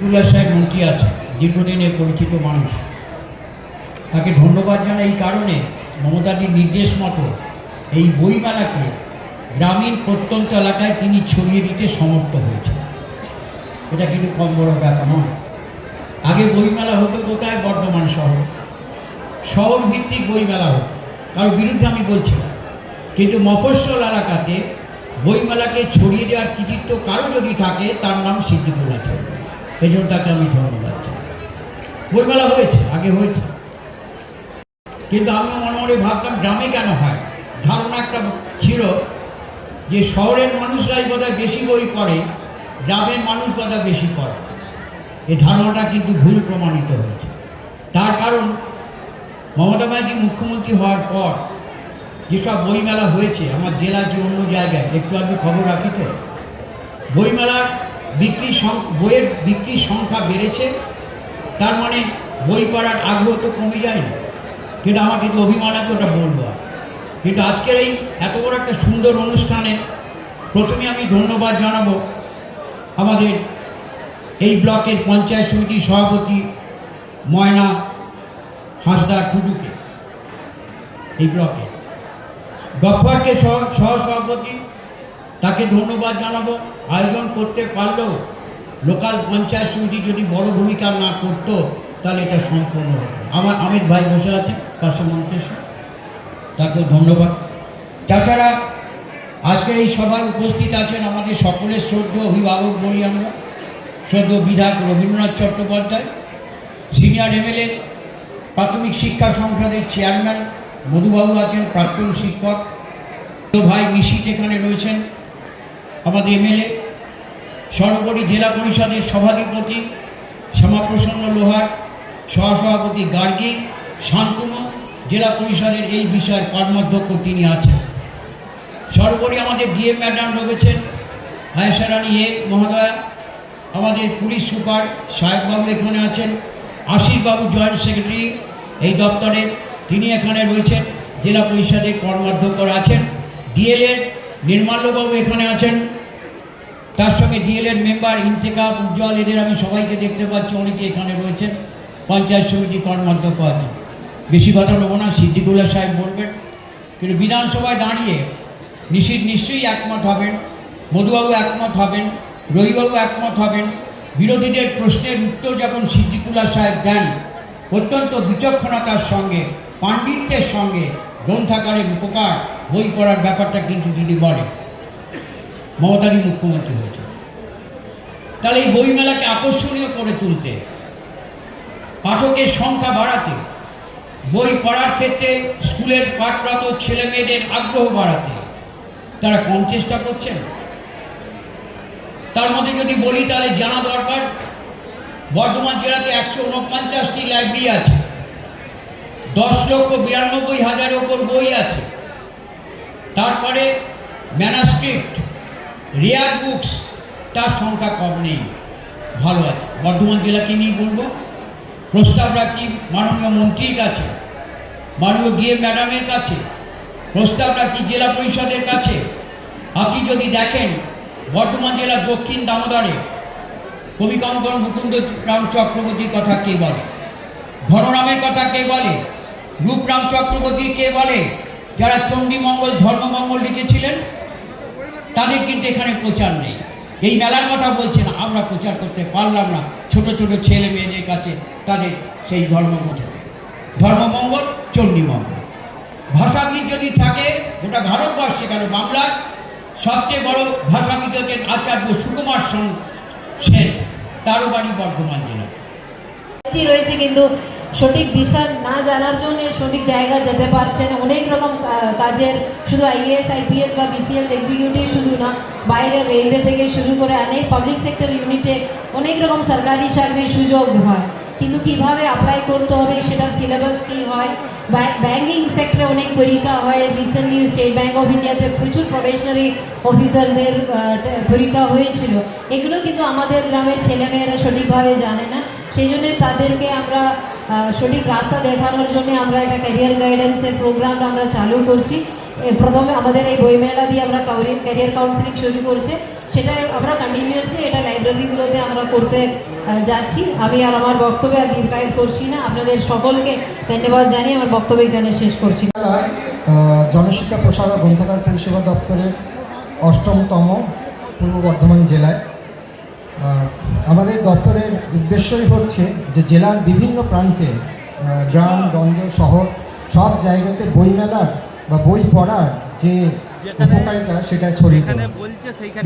Ruler সাহেব মন্ত্রী আছে দীর্ঘদিনের পরিচিত মানুষ। তাকে ধন্যবাদ জানাই এই কারণে মমতাদির নির্দেশ মতো এই বইমেলাকে গ্রামীণ প্রত্যন্ত এলাকায় তিনি ছড়িয়ে দিতে সমর্থ হয়েছে এটা কিন্তু কম বড় ব্যাপার নয়। আগে বইমেলা হতো কোথায়? বর্ধমান শহর। শহর ভিত্তিক বইমেলা হতো। কারোর বিরুদ্ধে আমি বলছি না কিন্তু মফস্বল এলাকাতে বইমেলাকে ছড়িয়ে দেওয়ার কৃতিত্ব কারও যদি থাকে, তার নাম সিদ্দিকুল আজম এই জন্য তাকে আমি ধন্যবাদ জানাই বইমেলা হয়েছে, আগে হয়েছে। কিন্তু আমি মনে মনে ভাবতাম, গ্রামে কেন হয়? ধারণা একটা ছিল যে শহরের মানুষরাই বোধহয় বেশি বই পড়ে, গ্রামের মানুষ বোধহয় বেশি পড়ে। এই ধারণাটা কিন্তু ভুল প্রমাণিত হয়েছে। তার কারণ, মমতা ব্যানার্জি মুখ্যমন্ত্রী হওয়ার পর যেসব বইমেলা হয়েছে, আমার জেলা কি অন্য জায়গায়, একটু আমি খবর রাখি তো? বইমেলার বিক্রি বইয়ের বিক্রির সংখ্যা বেড়েছে, তার মানে বই পড়ার আগ্রহ তো কমে যায় না কিন্তু আমার কিন্তু অভিমান আছে, ওটা বলব কিন্তু আজকের এই এত বড় একটা সুন্দর অনুষ্ঠানে প্রথমে আমি ধন্যবাদ জানাব আমাদের এই ব্লকের পঞ্চায়েত সমিতির সভাপতি ময়না হাসদা টুডুকে, এই ব্লকে। গফ্ফারকে সহ, সহসভাপতি তাকে ধন্যবাদ জানাব। আয়োজন করতে পারলেও লোকাল পঞ্চায়েত সমিতি যদি বড় ভূমিকা না করতো, তাহলে এটা সম্পূর্ণ আমার আমির ভাই বসে আছে পাশে মন্ত্রী তাকেও ধন্যবাদ। তাছাড়া আজকের এই সভায় উপস্থিত আছেন আমাদের সকলের শ্রদ্ধেয় অভিভাবক বলি আমরা শ্রদ্ধ বিধায়ক রবীন্দ্রনাথ চট্টোপাধ্যায়, সিনিয়র এমএলএ, প্রাথমিক শিক্ষা সংসদের চেয়ারম্যান, মধুবাবু আছেন প্রাক্তন শিক্ষক। ভাই মিশিত এখানে রয়েছেন। আমাদের এমএলএ, সর্বোপরি জেলা পরিষদের সভাধিপতি শ্যামাপ্রসন্ন লোহার, সহসভাপতি গার্গী, শান্তনু, জেলা পরিষদের এই বিষয়ের কর্মাধ্যক্ষ তিনি আছেন। সর্বোপরি আমাদের ডিএম ম্যাডাম রয়েছেন হায়সারানি এ মহোদয়া, আমাদের পুলিশ সুপার সাহেববাবু এখানে আছেন আশিসবাবু জয়েন্ট সেক্রেটারি এই দপ্তরের তিনি এখানে রয়েছেন, জেলা পরিষদের কর্মাধ্যক্ষরা আছেন ডিএলএর নির্মাল্যবাবু এখানে আছেন তার সঙ্গে ডিএলএর মেম্বার ইন্তেকাব উজ্জ্বল, এদের আমি সবাইকে দেখতে পাচ্ছি, অনেকে এখানে রয়েছেন। পঞ্চায়েত সমিতি কর্মাধ্যক্ষ আছেন। বেশি কথা নেব না, সিদ্দিকুল্লাহ সাহেব বলবেন। কিন্তু বিধানসভায় দাঁড়িয়ে নিশ্চিত নিশ্চয়ই একমত হবেন, মধুবাবু একমত হবেন, রবিবাবু একমত হবেন। বিরোধীদের প্রশ্নের উত্তর যখন সিদ্দিকুল্লাহ সাহেব দেন, অত্যন্ত বিচক্ষণতার সঙ্গে, পাণ্ডিত্যের সঙ্গে গ্রন্থাকারের উপকার বই পড়ার ব্যাপারটা কিন্তু তিনি বলেন। মমতারই মুখ্যমন্ত্রী হয়েছে তাহলে এই বইমেলাকে আকর্ষণীয় করে তুলতে, পাঠকের সংখ্যা বাড়াতে, বই পড়ার ক্ষেত্রে স্কুলের পাঠরত ছেলে মেয়েদের আগ্রহ বাড়াতে, তারা কম চেষ্টা করছেন? তার মধ্যে যদি বলি, তাহলে জানা দরকার, বর্ধমান জেলাতে একশো উনপঞ্চাশটি লাইব্রেরি আছে, দশ লক্ষ বিরানব্বই হাজারের ওপর বই আছে, তারপরে ম্যানাস্ক্রিপ্ট রেয়ার বুকস তার সংখ্যা কম নেই। ভালো আছে। বর্ধমান জেলাকে নিয়ে বলব? প্রস্তাব রাখছি মাননীয় মন্ত্রীর কাছে? মাননীয় ডিএম ম্যাডামের কাছে? প্রস্তাব রাখছি জেলা পরিষদের কাছে? আপনি যদি দেখেন বর্ধমান জেলার দক্ষিণ দামোদরে কবিকঙ্কন মুকুন্দ রাম চক্রবর্তীর কথা কে বলে? ঘনরামের কথা কে বলে? রূপরাম চক্রবর্তীর কে বলে? যারা চণ্ডীমঙ্গল, ধর্মমঙ্গল লিখেছিলেন তাদের কিন্তু এখানে প্রচার নেই। এই মেলার কথা বলছি না আমরা প্রচার করতে পারলাম না। ছোট ছোট ছেলে মেয়েদের কাছে তাদের সেই ধর্মগ্রন্থ ধর্মমঙ্গল চণ্ডীমঙ্গল ভাষাগীত যদি থাকে, গোটা ভারতবর্ষে কেন বাংলার সবচেয়ে বড় ভাষাবিদ হচ্ছেন আচার্য সুকুমার সেন। তারও বাড়ি বর্ধমান জেলায় টি রয়েছে কিন্তু সঠিক দিশা না জানার জন্য সঠিক জায়গা যেতে পারছে না। অনেক রকম কাজের শুধু আইএএস আইপিএস বা বিসিএস এক্সিকিউটিভ শুধু না, বাইরে রেলওয়ে থেকে শুরু করে অনেক পাবলিক সেক্টর ইউনিটে অনেক রকম সরকারি চাকরির সুযোগ হয়। কিন্তু কীভাবে অ্যাপ্লাই করতে হবে সেটার সিলেবাস কী হয়? ব্যাঙ্কিং সেক্টরে অনেক পরীক্ষা হয়। রিসেন্টলি স্টেট ব্যাঙ্ক অফ ইন্ডিয়াতে প্রচুর প্রফেশনারি অফিসারদের পরীক্ষা হয়েছিল। এগুলো কিন্তু আমাদের গ্রামের ছেলেমেয়েরা সঠিকভাবে জানে না। সেই জন্য তাদেরকে আমরা সঠিক রাস্তা দেখানোর জন্য আমরা একটা ক্যারিয়ার গাইডেন্সের প্রোগ্রামটা আমরা চালু করছি। প্রথমে আমাদের এই বইমেলা দিয়ে আমরা ক্যারিয়ার কাউন্সিলিং শুরু করছে। সেটা আমরা কন্টিনিউয়াসলি এটা লাইব্রেরিগুলোতে আমরা করতে যাচ্ছি। আমি আর আমার বক্তব্য আর দীর্ঘায়িত করছি না। আপনাদের সকলকে ধন্যবাদ জানিয়ে আমার বক্তব্য এখানে শেষ করছি। জনশিক্ষা প্রসার গ্রন্থাগার পরিষেবা দপ্তরের অষ্টমতম পূর্ব বর্ধমান জেলায় আমাদের দপ্তরের উদ্দেশ্যই হচ্ছে যে জেলার বিভিন্ন প্রান্তে গ্রাম গঞ্জ শহর সব জায়গাতে বইমেলার বা বই পড়ার যে উপকারিতা সেটা ছড়িয়ে দেওয়া।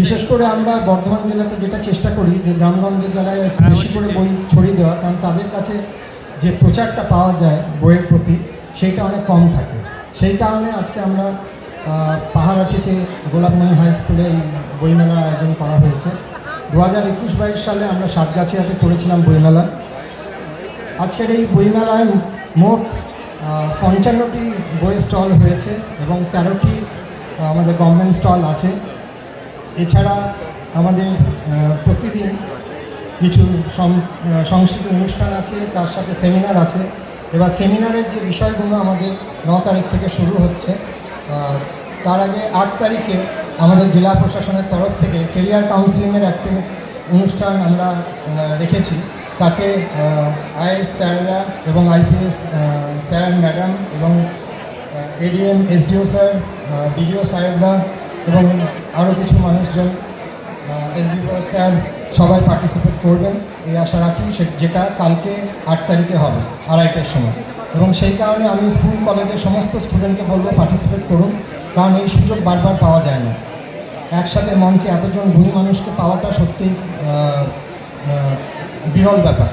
বিশেষ করে আমরা বর্ধমান জেলাতে যেটা চেষ্টা করি যে গ্রামগঞ্জ জেলায় একটু বেশি করে বই ছড়িয়ে দেওয়া কারণ তাদের কাছে যে প্রচারটা পাওয়া যায় বইয়ের প্রতি সেইটা অনেক কম থাকে। সেই কারণে আজকে আমরা পাহাড়াটিতে গোলাপমণি হাই স্কুলে এই বইমেলার আয়োজন করা হয়েছে। দু হাজার একুশ বাইশ সালে আমরা সাতগাছিয়াতে করেছিলাম বইমেলা। আজকের এই বইমেলায় মোট পঞ্চান্নটি বইয়ের স্টল হয়েছে এবং তেরোটি আমাদের গভর্নমেন্ট স্টল আছে। এছাড়া আমাদের প্রতিদিন কিছু সং- আহ, অনুষ্ঠান আছে তার সাথে সেমিনার আছে। এবার সেমিনারের যে বিষয়গুলো আমাদের ন তারিখ থেকে শুরু হচ্ছে তার আগে আট তারিখে আমাদের জেলা প্রশাসনের তরফ থেকে কেরিয়ার কাউন্সিলিংয়ের একটি অনুষ্ঠান আমরা রেখেছি। তাতে আইএস স্যাররা এবং আইপিএস স্যার, ম্যাডাম এবং এডিএম, এসডিও স্যার বিডিও সাহেবরা এবং আরও কিছু মানুষজন এসডিও স্যার সবাই পার্টিসিপেট করবেন। এই আশা রাখি যেটা কালকে আট তারিখে হবে, আড়াইটার সময়। এবং সেই কারণে আমি স্কুল কলেজের সমস্ত স্টুডেন্টকে বলব পার্টিসিপেট করুন কারণ এই সুযোগ বারবার পাওয়া যায় না। একসাথে মঞ্চে এতজন গুণী মানুষকে পাওয়াটা আহ, বিরল ব্যাপার।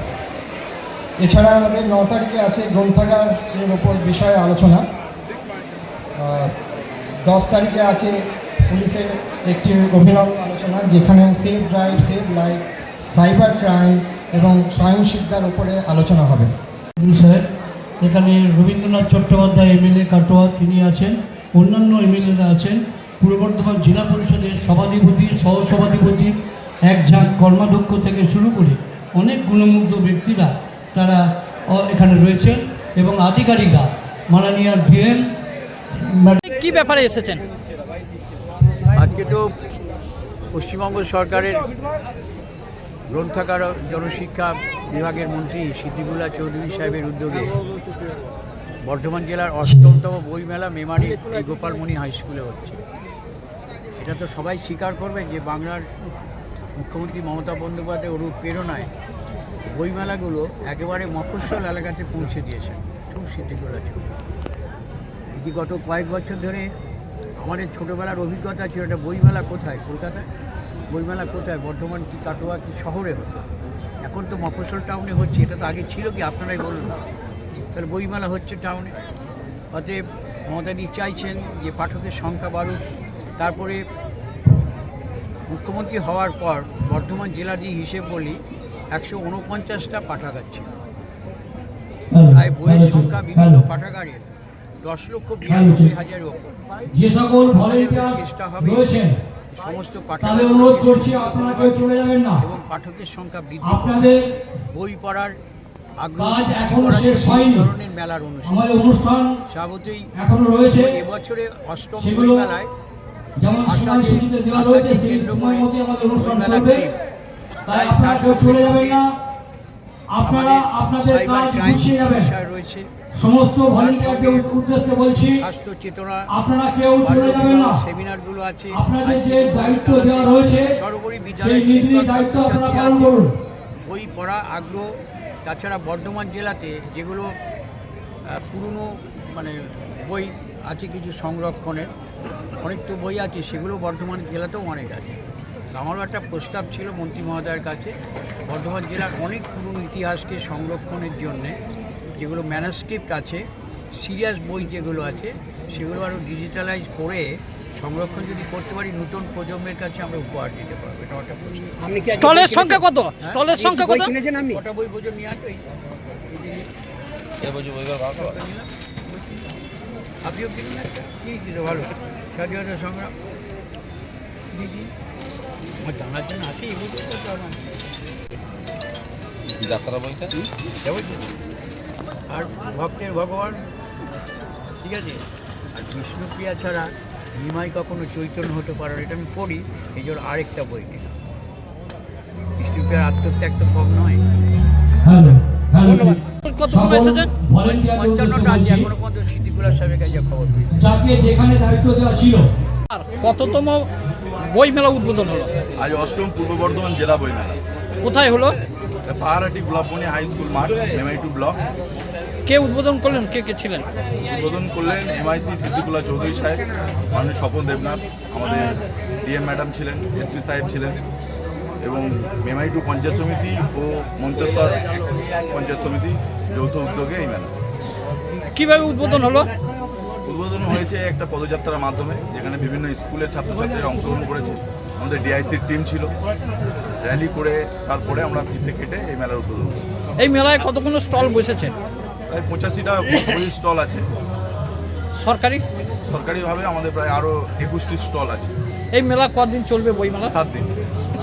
এছাড়া আমাদের ন তারিখে আছে গ্রন্থাগারের ওপর বিষয়ে আলোচনা। দশ তারিখে আছে পুলিশের একটি অভিনব আলোচনা যেখানে safe drive safe life cyber crime এবং স্বয়ংসিদ্ধার উপরে আলোচনা হবে। এখানে রবীন্দ্রনাথ চট্টোপাধ্যায় এমএলএ কাটোয়া তিনি আছেন অন্যান্য এমএলএরা আছেন পূর্ব বর্ধমান জেলা পরিষদের সভাধিপতি সহসভাধিপতি এক ঝাঁক কর্মাধ্যক্ষ থেকে শুরু করে অনেক গুণমুগ্ধ ব্যক্তিরা তারা অ- এখানে রয়েছেন এবং আধিকারিকরা মাননীয় ডিএম কি ব্যাপারে এসেছেন? আজকে তো পশ্চিমবঙ্গ সরকারের গ্রন্থাগার জনশিক্ষা বিভাগের মন্ত্রী সিদ্দিকুল্লাহ চৌধুরী সাহেবের উদ্যোগে বর্ধমান জেলার অষ্টমতম বইমেলা মেমারি এই গোপালমণি হাই স্কুলে হচ্ছে। এটা তো সবাই স্বীকার করবেন যে বাংলার মুখ্যমন্ত্রী মমতা বন্দ্যোপাধ্যায় ওরূপ প্রেরণায় বইমেলাগুলো একেবারে মফস্বল এলাকাতে পৌঁছে দিয়েছেন। খুব সিদ্দিকুল্লাহ চৌধুরী। এটি গত কয়েক বছর ধরে আমাদের ছোটোবেলার অভিজ্ঞতা ছিল, এটা বইমেলা কোথায়? কলকাতায়? বইমেলা কোথায়? বর্ধমান কি কাটোয়া কি শহরে হতো এখন তো মফস্বল টাউনে হচ্ছে এটা তো আগে ছিল কি? আপনারাই বলুন। তাহলে বইমেলা হচ্ছে টাউনে অতএব মমতাদি চাইছেন যে পাঠকের সংখ্যা বাড়ুক। তারপরে মুখ্যমন্ত্রী হওয়ার পর বর্ধমান জেলা দিয়ে হিসেব বলি একশো উনপঞ্চাশটা পাঠাগার ছিল। প্রায় বইয়ের সংখ্যা বিভিন্ন পাঠাগারের দশ লক্ষ বিরানব্বই হাজারের ওপর। যে সকল চেষ্টা হবে সমস্ত তাদের অনুরোধ করছি আপনারা কেউ চলে যাবেন না। এবং পাঠকের সংখ্যা বৃদ্ধি আপনাদের বই পড়ার কাজ এখনও শেষ হয়নি। মেলার অনুষ্ঠান। আমাদের অনুষ্ঠান স্বাগতই এখনও রয়েছে। এবছরে অষ্টম মেলায় যেমন সময়সূচিতে দেওয়া রয়েছে সেই সময় মতোই আমাদের অনুষ্ঠান চলবে। তাই আপনারা কেউ চলে যাবেন না। আপনারা আপনাদের কাজ গুছিয়ে রয়েছে। সমস্ত ভলেন্টিয়ারদের উদ্দেশ্যে বলছি আপনারা কেউ চলে যাবেন না। সেমিনারগুলো আছে আপনাদের যে দায়িত্ব দেওয়া রয়েছে সেই নীতি শিক্ষক দায়িত্ব আপনারা পালন করুন। বই পড়া আগ্রহ তাছাড়া বর্ধমান জেলাতে যেগুলো পুরনো মানে বই আছে কিছু সংরক্ষণের অনেক তো বই আছে সেগুলো বর্ধমান জেলাতেও অনেক আছে। আমারও একটা প্রস্তাব ছিল মন্ত্রী মহোদয়ের কাছে বর্ধমান জেলার অনেক পুরনো ইতিহাসকে সংরক্ষণের জন্যে যেগুলো ম্যানাস্ক্রিপ্ট আছে সিরিয়াস বই যেগুলো আছে সেগুলো আরও ডিজিটালাইজ করে সংরক্ষণ যদি করতে পারি নতুন প্রজন্মের কাছে আমরা উপহার দিতে পারব। এটা একটা স্টলের সংখ্যা কত? স্টলের সংখ্যা কত? কটা বই বোঝো নিয়ে আসো আপনিও কিনুন একটা। কি ভালো? স্বাধীনতা সংগ্রাম দিদি আমার জানার জন্য আছে এই আমার যাত্রা বইটা যাব আর ভক্তের ভগবান ঠিক আছে? আর বিষ্ণুপ্রিয়া ছাড়া নিমাই কখনো চৈতন্য হতে পারে না। এটা আমি পড়ি এই জন্য আরেকটা বই নিলাম। বিষ্ণুপ্রিয়ার আত্মত্যাগ তো কম নয়। কততম বই মেলা উদ্বোধন হলো? আজ অষ্টম পূর্ব বর্ধমান জেলা বইমেলা। কোথায় হলো? পাহাড়াটি গোলাপমণি হাই স্কুল মাঠ এমআই টু ব্লক। কে উদ্বোধন করলেন? কে কে ছিলেন? উদ্বোধন করলেন এমআইসি সিদ্দিকুল্লাহ চৌধুরী সাহেব মাননীয় স্বপন দেবনাথ আমাদের ডিএম ম্যাডাম ছিলেন এসপি সাহেব ছিলেন এবং এমআই টু পঞ্চায়েত সমিতি ও মন্তেশ্বর পঞ্চায়েত সমিতি যৌথ উদ্যোগে এই মেলা। কীভাবে উদ্বোধন হলো? উদ্বোধন হয়েছে একটা পদযাত্রার মাধ্যমে যেখানে বিভিন্ন স্কুলের ছাত্রছাত্রীরা অংশগ্রহণ করেছে। আমাদের ডিআইসির টিম ছিল। র্যালি করে তারপরে আমরা ফিতে কেটে এই মেলার উদ্বোধন এই মেলায় কতগুলো স্টল বসেছে? প্রায় পঁচাশিটা স্টল আছে। সরকারি? সরকারিভাবে আমাদের প্রায় আরও একুশটি স্টল আছে। এই মেলা কদিন চলবে বই মেলা? সাত দিন।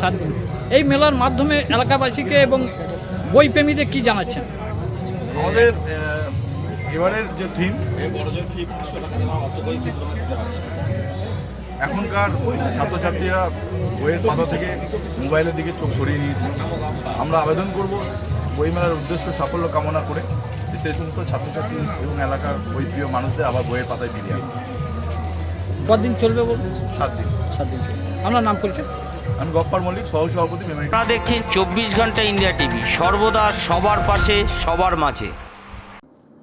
সাত দিন। এই মেলার মাধ্যমে এলাকাবাসীকে এবং বই প্রেমীদের কি জানাচ্ছেন? আমাদের এবারের যে থিম এখনকার ছাত্রছাত্রীরা বইয়ের পাতা থেকে মোবাইলের দিকে চোখ সরিয়ে নিয়েছে। আমরা আবেদন করব বইমেলার উদ্দেশ্য সাফল্য কামনা করে। সেই সমস্ত ছাত্রছাত্রী এবং এলাকার বই প্রিয় মানুষদের আবার বইয়ের পাতায় ফিরিয়ে আনব। কদিন চলবে বলুন? সাত দিন। সাত দিন চলবে। আপনার নাম পরিচয়? আমি গপ্পার মল্লিক সহ সভাপতি মেমারি আপনারা দেখছেন চব্বিশ ঘণ্টা ইন্ডিয়া টিভি সর্বদা সবার পাশে সবার মাঝে।